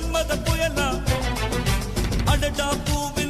மன்மத புயலா? அடடா பூவில்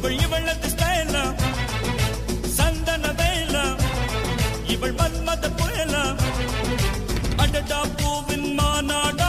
அவள் இவளது ஸ்டைலா சந்தன வேலா? இவள் மன்மத புயலா? அடடா பூவின் மாநாடு